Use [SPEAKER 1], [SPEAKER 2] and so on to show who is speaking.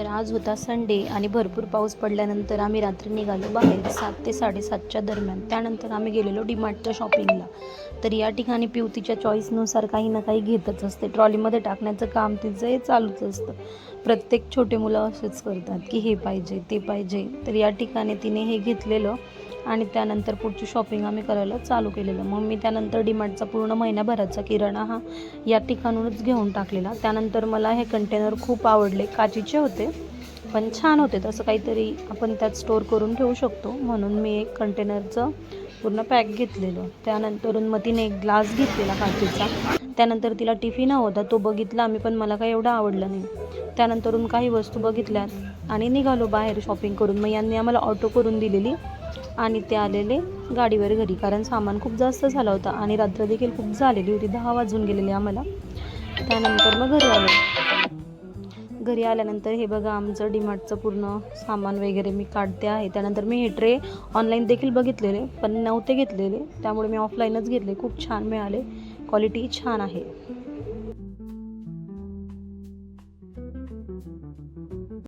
[SPEAKER 1] तर आज होता संडे आणि भरपूर पाऊस पडल्यानंतर आम्ही रात्री निघालो बाहेर सात ते साडेसातच्या दरम्यान. त्यानंतर आम्ही गेलेलो डीमार्टच्या शॉपिंगला. तर या ठिकाणी पिऊ तिच्या चॉईसनुसार काही ना काही घेतच असते. ट्रॉलीमध्ये टाकण्याचं काम तिचं हे चालूच असतं. प्रत्येक छोटे मुलं असेच करतात की हे पाहिजे ते पाहिजे. तर या ठिकाणी तिने हे घेतलेलं आणि त्यानंतर पुढची शॉपिंग आम्ही करायला चालू केलेलं. मग मी त्यानंतर डीमार्टचा पूर्ण महिन्याभराचा किराणा हा या ठिकाणूनच घेऊन टाकलेला. त्यानंतर मला हे कंटेनर खूप आवडले. काचीचे होते पण छान होते. तसं काहीतरी आपण त्यात स्टोअर करून ठेवू शकतो. म्हणून मी एक कंटेनरचं पूर्ण पॅक घेतलेलं. त्यानंतरून मग तिने एक ग्लास घेतलेला काचेचा. त्यानंतर तिला टिफिन हवा होता. तो बघितला. आम्ही पण मला काही एवढा आवडलं नाही. त्यानंतरून काही वस्तू बघितल्यात आणि निघालो बाहेर शॉपिंग करून. मग यांनी आम्हाला ऑटो करून दिलेली. आणि ते आलेले गाडीवर घरी. कारण सामान खूप जास्त झालं होतं आणि रात्र देखील खूप झालेली होती. दहा वाजून गेलेले आम्हाला. त्यानंतर मग घरी आलो. घरी आल्यानंतर हे बघा आमचं डिमार्टचं पूर्ण सामान वगैरे मी काढते आहे. त्यानंतर मी हे ट्रे ऑनलाईन देखील बघितलेले पण नव्हते घेतलेले. त्यामुळे मी ऑफलाईनच घेतले. खूप छान मिळाले. क्वालिटी छान आहे.